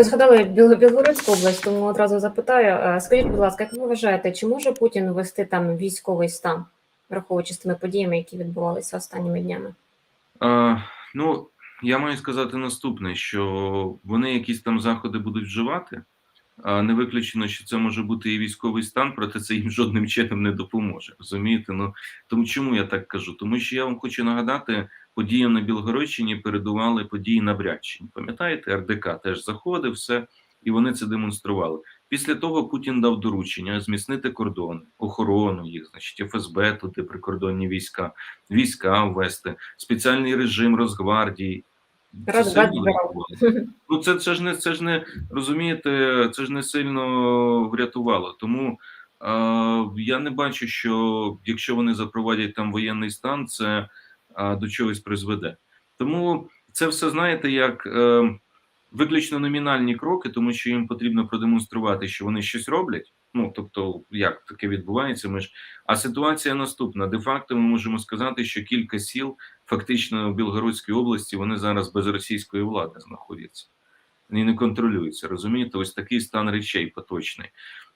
Ви згадали Біл- Білгородську область, тому одразу запитаю. Е, Скажіть, будь ласка, як ви вважаєте, чи може Путін ввести там військовий стан, враховуючи з тими подіями, які відбувалися останніми днями? А, ну, я маю сказати наступне: що вони якісь там заходи будуть вживати, а не виключено, що це може бути і військовий стан, проте це їм жодним чином не допоможе. Розумієте? Ну тому чому я так кажу? Тому що я вам хочу нагадати, подіям на Білгородщині передували події на Брянщині. Пам'ятаєте, РДК теж заходив, все, і вони це демонстрували. Після того Путін дав доручення зміцнити кордони, охорону їх, значить, ФСБ, туди прикордонні війська, війська ввести, спеціальний режим Росгвардії. Це врятувало. Ну це, це ж не це ж не розумієте, це ж не сильно врятувало. Тому е, я не бачу, що якщо вони запровадять там воєнний стан, це до чогось призведе. Тому це все знаєте, як е, виключно номінальні кроки, тому що їм потрібно продемонструвати, що вони щось роблять. Ну тобто, як таке відбувається, ми ж а ситуація наступна: де-факто, ми можемо сказати, що кілька сіл, фактично в Білгородській області, вони зараз без російської влади знаходяться і не контролюються. Розумієте, ось такий стан речей поточний.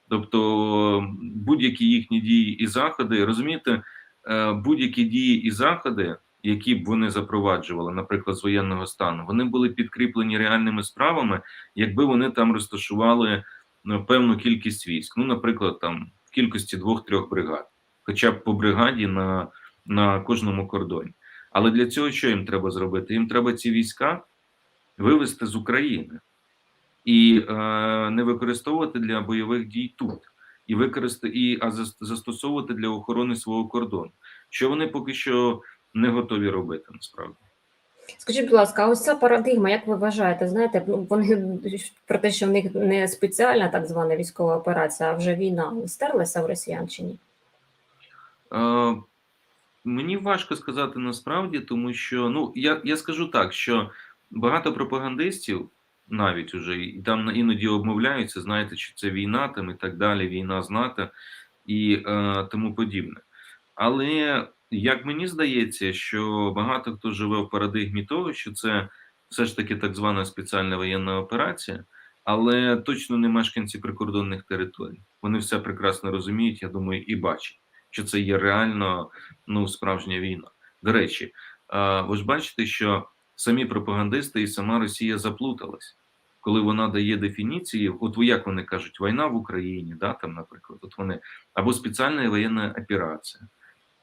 Тобто, будь-які їхні дії і заходи, розумієте, е, будь-які дії і заходи, які б вони запроваджували, наприклад, з воєнного стану, вони були підкріплені реальними справами, якби вони там розташували ну, певну кількість військ. Ну, наприклад, там в кількості двох-трьох бригад, хоча б по бригаді на, на кожному кордоні. Але для цього що їм треба зробити? Їм треба ці війська вивести з України і е, не використовувати для бойових дій тут, і використати і а застосовувати для охорони свого кордону, що вони поки що не готові робити насправді. Скажіть, будь ласка, а ось ця парадигма, як ви вважаєте, знаєте, ну, вони про те, що в них не спеціальна так звана військова операція, а вже війна стерлася в росіян чи ні? Е, мені важко сказати насправді, тому що ну я, я скажу так, що багато пропагандистів навіть уже і там іноді обмовляються, знаєте, що це війна там і так далі, війна з НАТО і е, тому подібне. Але як мені здається, що багато хто живе в парадигмі того, що це все ж таки так звана спеціальна воєнна операція, але точно не мешканці прикордонних територій. Вони все прекрасно розуміють, я думаю, і бачать, що це є реально ну, справжня війна. До речі, ви ж бачите, що самі пропагандисти і сама Росія заплуталась. Коли вона дає дефініції, от як вони кажуть, війна в Україні, да, там, наприклад, от вони або спеціальна воєнна операція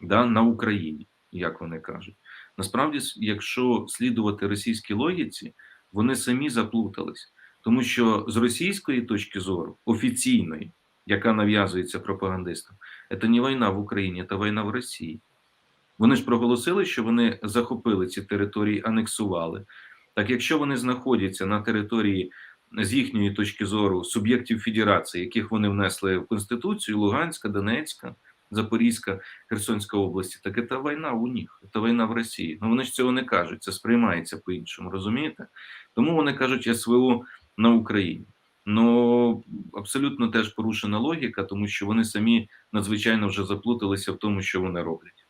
да, на Україні, як вони кажуть. Насправді, якщо слідувати російській логіці, вони самі заплутались, тому що з російської точки зору, офіційної, яка нав'язується пропагандистам, це не війна в Україні, це війна в Росії. Вони ж проголосили, що вони захопили ці території, анексували. Так, якщо вони знаходяться на території з їхньої точки зору суб'єктів федерації, яких вони внесли в Конституцію, Луганська, Донецька, Запорізька, Херсонська області, так це війна у них, це війна в Росії. Ну вони ж цього не кажуть, це сприймається по-іншому, розумієте? Тому вони кажуть СВО на Україні. Ну абсолютно теж порушена логіка, тому що вони самі надзвичайно вже заплуталися в тому, що вони роблять.